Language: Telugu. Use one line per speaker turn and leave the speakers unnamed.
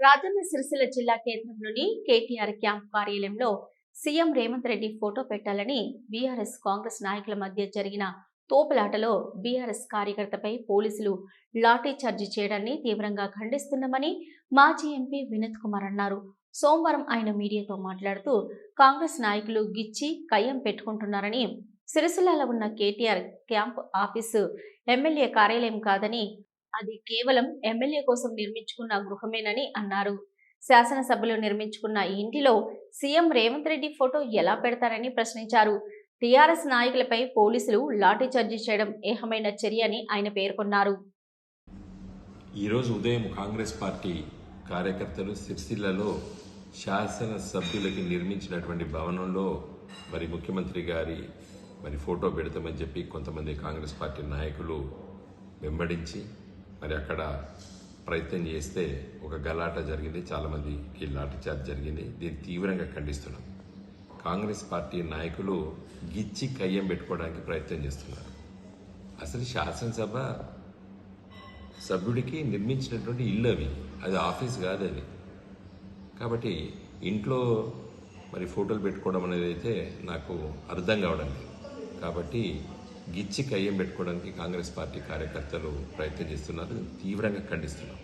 రాజన్న సిరిసిల్ల జిల్లా కేంద్రంలోని కేటీఆర్ క్యాంప్ కార్యాలయంలో సీఎం రేవంత్ రెడ్డి ఫోటో పెట్టాలని బీఆర్ఎస్ కాంగ్రెస్ నాయకుల మధ్య జరిగిన తోపులాటలో బీఆర్ఎస్ కార్యకర్తపై పోలీసులు లాఠీఛార్జి చేయడాన్ని తీవ్రంగా ఖండిస్తున్నామని మాజీ ఎంపీ వినోద్ కుమార్ అన్నారు. సోమవారం ఆయన మీడియాతో మాట్లాడుతూ కాంగ్రెస్ నాయకులు గిచ్చి కయ్యం పెట్టుకుంటున్నారని సిరిసిల్లలో ఉన్న కేటీఆర్ క్యాంప్ ఆఫీసు ఎమ్మెల్యే కార్యాలయం కాదని అది కేవలం ఎమ్మెల్యే కోసం నిర్మించుకున్న గృహమేనని అన్నారు. శాసనసభలో నిర్మించుకున్న ఈ ఇంటిలో సీఎం రేవంత్ రెడ్డి ఫోటో ఎలా పెడతారని ప్రశ్నించారు. టీఆర్ఎస్ నాయకులపై పోలీసులు లాఠీచార్జీ చేయడం ఏహమైన చర్య అని ఆయన పేర్కొన్నారు.
ఈరోజు ఉదయం కాంగ్రెస్ పార్టీ కార్యకర్తలు సిరిసిల్లలో శాసన సభ్యులకి నిర్మించినటువంటి భవనంలో మరి ముఖ్యమంత్రి గారి మరి ఫోటో పెడతామని చెప్పి కొంతమంది కాంగ్రెస్ పార్టీ నాయకులు వెంబడించి మరి అక్కడ ప్రయత్నం చేస్తే ఒక గలాట జరిగింది చాలామందికి లాఠీచార్జ్ జరిగింది. దీన్ని తీవ్రంగా ఖండిస్తున్నాం. కాంగ్రెస్ పార్టీ నాయకులు గిచ్చి కయ్యం పెట్టుకోవడానికి ప్రయత్నం చేస్తున్నారు. అసలు శాసనసభ సభ్యుడికి నిర్మించినటువంటి ఇల్లు అవి. అది ఆఫీస్ కాదు అది. కాబట్టి ఇంట్లో మరి ఫోటోలు పెట్టుకోవడం అనేది అయితే నాకు అర్థం కావడం లేదు. కాబట్టి గిచ్చి కయ్యం పెట్టుకోవడానికి కాంగ్రెస్ పార్టీ కార్యకర్తలు ప్రయత్నం చేస్తున్నారు? తీవ్రంగా ఖండిస్తున్నాం